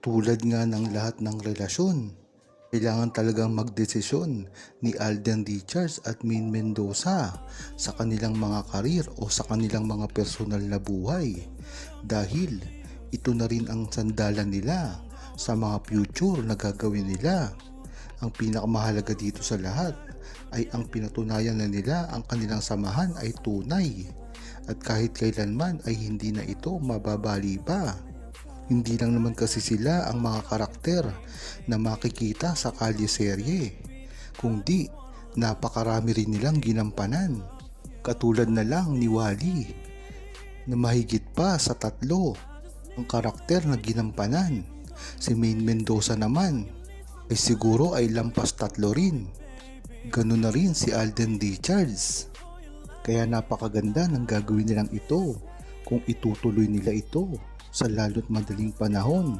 Tulad nga ng lahat ng relasyon, kailangan talagang magdesisyon ni Alden Richards at Min Mendoza sa kanilang mga karir o sa kanilang mga personal na buhay dahil ito na rin ang sandalan nila sa mga future na gagawin nila. Ang pinakamahalaga dito sa lahat ay ang pinatunayan na nila ang kanilang samahan ay tunay at kahit kailanman ay hindi na ito mababali pa. Hindi lang naman kasi sila ang mga karakter na makikita sa kalye serye, kundi napakarami rin nilang ginampanan. Katulad na lang ni Wally na mahigit pa sa tatlo ang karakter na ginampanan. Si Main Mendoza naman ay siguro ay lampas tatlo rin. Ganun na rin si Alden Richards. Kaya napakaganda ng gagawin nilang ito kung itutuloy nila ito sa lalo't madaling panahon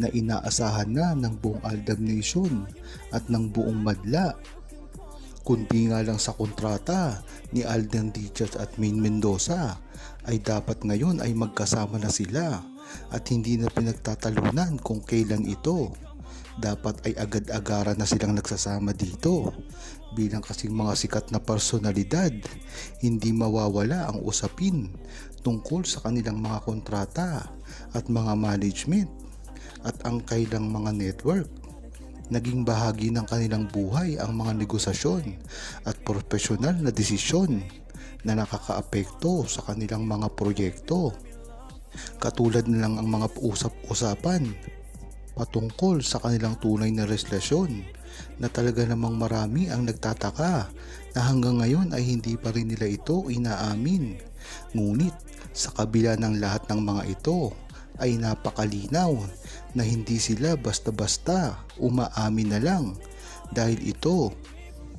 na inaasahan na ng buong Aldab Nation at ng buong madla. Kundi nga lang sa kontrata ni Alden Richards at Main Mendoza ay dapat ngayon ay magkasama na sila at hindi na pinagtatalunan kung kailan ito. Dapat ay agad-agaran na silang nagsasama dito. Bilang kasing mga sikat na personalidad, hindi mawawala ang usapin tungkol sa kanilang mga kontrata at mga management at ang kailang mga network. Naging bahagi ng kanilang buhay ang mga negosasyon at profesional na desisyon na nakakaapekto sa kanilang mga proyekto. Katulad na lang ang mga usap-usapan patungkol sa kanilang tunay na relasyon na talaga namang marami ang nagtataka na hanggang ngayon ay hindi pa rin nila ito inaamin. Ngunit sa kabila ng lahat ng mga ito ay napakalinaw na hindi sila basta-basta umaamin na lang dahil ito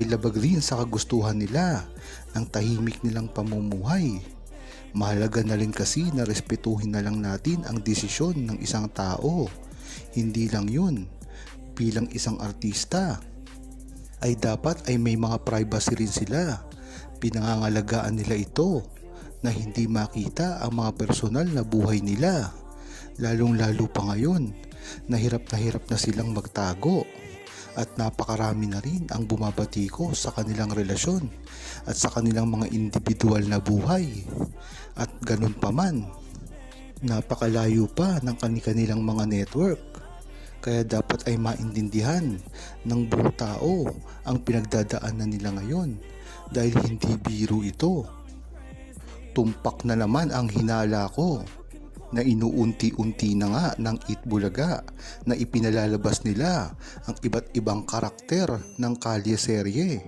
ilabag rin sa kagustuhan nila ng tahimik nilang pamumuhay. Mahalaga na rin kasi na respetuhin na lang natin ang desisyon ng isang tao. Hindi lang yun, bilang isang artista ay dapat ay may mga privacy rin sila. Pinangangalagaan nila ito na hindi makita ang mga personal na buhay nila. Lalong lalo pa ngayon na hirap na hirap na silang magtago at napakarami na rin ang bumabatiko sa kanilang relasyon at sa kanilang mga individual na buhay. At ganun pa man, napakalayo pa ng kanilang mga network. Kaya dapat ay maintindihan ng buong tao ang pinagdadaanan nila ngayon dahil hindi biro ito. Tumpak na naman ang hinala ko na inuunti-unti na nga ng Itbulaga na ipinalalabas nila ang iba't ibang karakter ng kalye serye.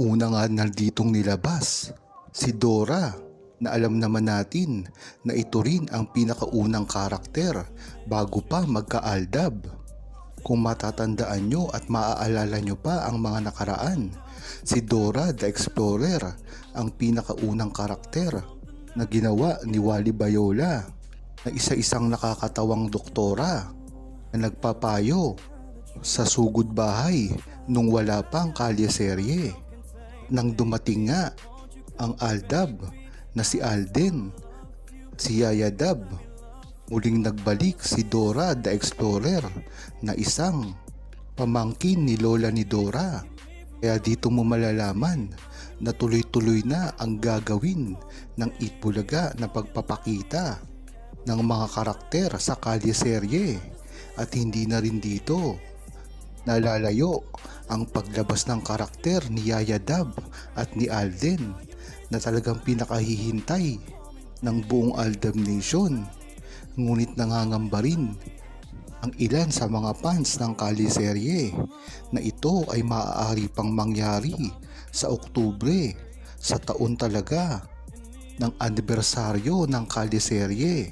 Una nga nalditong nilabas, si Dora na alam naman natin na ito rin ang pinakaunang karakter bago pa magka-aldab. Kung matatandaan nyo at maaalala nyo pa ang mga nakaraan, si Dora the Explorer ang pinakaunang karakter na ginawa ni Wally Bayola na isa-isang nakakatawang doktora na nagpapayo sa sugod bahay nung wala pang kalye serye. Nang dumating nga ang Aldab na si Alden, si Yaya Dab, muling nagbalik si Dora the Explorer na isang pamangkin ni Lola ni Dora. Kaya dito mo malalaman na tuloy-tuloy na ang gagawin ng Itbulaga na pagpapakita ng mga karakter sa kalye serye at hindi na rin dito nalalayo ang paglabas ng karakter ni Yaya Dab at ni Alden na talagang pinakahihintay ng buong Aldab Nation. Ngunit nangangamba rin ang ilan sa mga fans ng Kali Serye na ito ay maaari pang mangyari sa Oktubre sa taon talaga ng anibersaryo ng Kali Serye.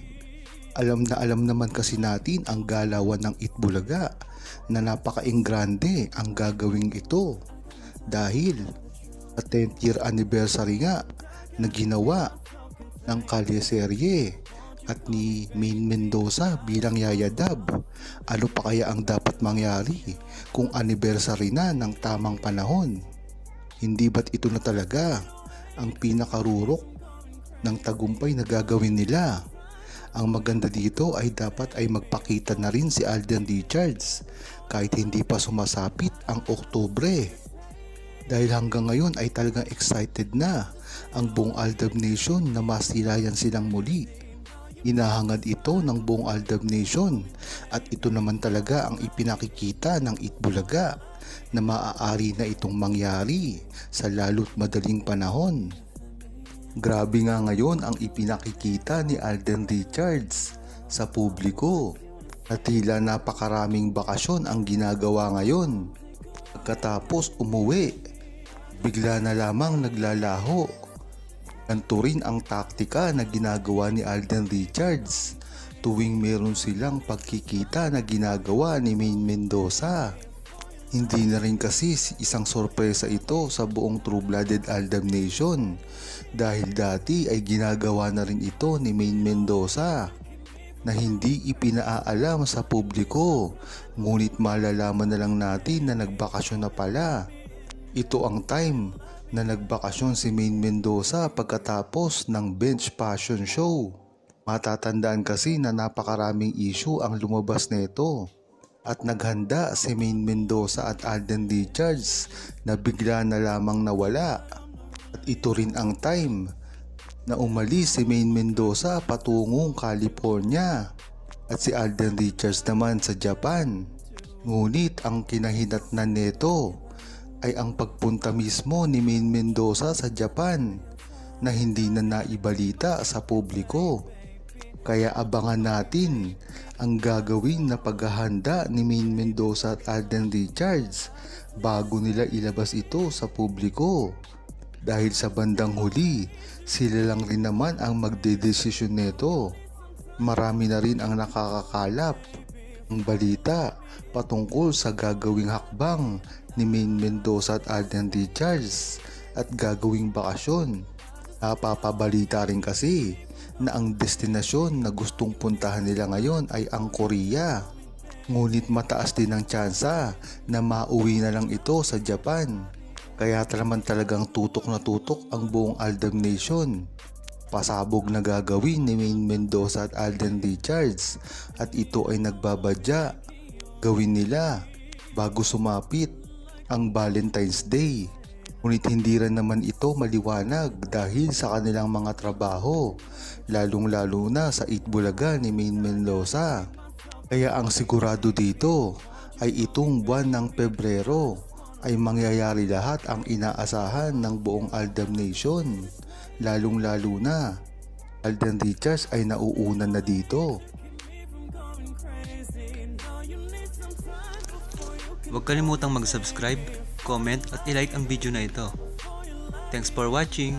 Alam na alam naman kasi natin ang galawan ng Itbulaga na napaka-ingrande ang gagawing ito dahil sa 10th year anniversary nga na ginawa ng Kalye Serye at ni Main Mendoza bilang Yaya Dab. Ano pa kaya ang dapat mangyari kung anniversary na ng tamang panahon? Hindi ba't ito na talaga ang pinakarurok ng tagumpay na gagawin nila? Ang maganda dito ay dapat ay magpakita na rin si Alden Richards kahit hindi pa sumasapit ang Oktubre. Dahil hanggang ngayon ay talagang excited na ang buong Aldab Nation na masilayan silang muli. Inahangad ito ng buong Aldab Nation at ito naman talaga ang ipinakikita ng Itbulaga na maaari na itong mangyari sa lalo't madaling panahon. Grabe nga ngayon ang ipinakikita ni Alden Richards sa publiko at tila napakaraming bakasyon ang ginagawa ngayon. Pagkatapos umuwi, bigla na lamang naglalaho. Ganito rin ang taktika na ginagawa ni Alden Richards tuwing meron silang pagkikita na ginagawa ni Main Mendoza. Hindi na rin kasi isang sorpresa ito sa buong True-Blooded Aldab Nation dahil dati ay ginagawa na rin ito ni Main Mendoza na hindi ipinaalam sa publiko ngunit malalaman na lang natin na nagbakasyon na pala. Ito ang time na nagbakasyon si Main Mendoza pagkatapos ng Bench Passion Show. Matatandaan kasi na napakaraming issue ang lumabas nito at naghanda si Main Mendoza at Alden Richards na bigla na lamang nawala. At ito rin ang time na umalis si Main Mendoza patungong California at si Alden Richards naman sa Japan. Ngunit ang kinahinatnan nito ay ang pagpunta mismo ni Main Mendoza sa Japan na hindi na naibalita sa publiko. Kaya abangan natin ang gagawin na paghahanda ni Main Mendoza at Alden Richards bago nila ilabas ito sa publiko. Dahil sa bandang huli, sila lang rin naman ang magdedesisyon nito. Marami na rin ang nakakakalap ang balita patungkol sa gagawing hakbang ni Main Mendoza at Alden Richards at gagawing bakasyon. Napapabalita rin kasi na ang destinasyon na gustong puntahan nila ngayon ay ang Korea. Ngunit mataas din ang tsansa na mauwi na lang ito sa Japan. Kaya naman talagang tutok na tutok ang buong Aldab Nation. Pasabog na gagawin ni Main Mendoza at Alden Richards at ito ay nagbabadya. Gawin nila bago sumapit ang Valentine's Day. Ngunit hindi rin naman ito maliwanag dahil sa kanilang mga trabaho, lalong lalo na sa Itbulaga ni Main Mendoza. Kaya ang sigurado dito ay itong buwan ng Pebrero ay mangyayari lahat ang inaasahan ng buong Aldam Nation. Lalong lalo na, Alden Richards ay nauunan na dito. Huwag kalimutang mag-subscribe, comment at ilike ang video na ito. Thanks for watching!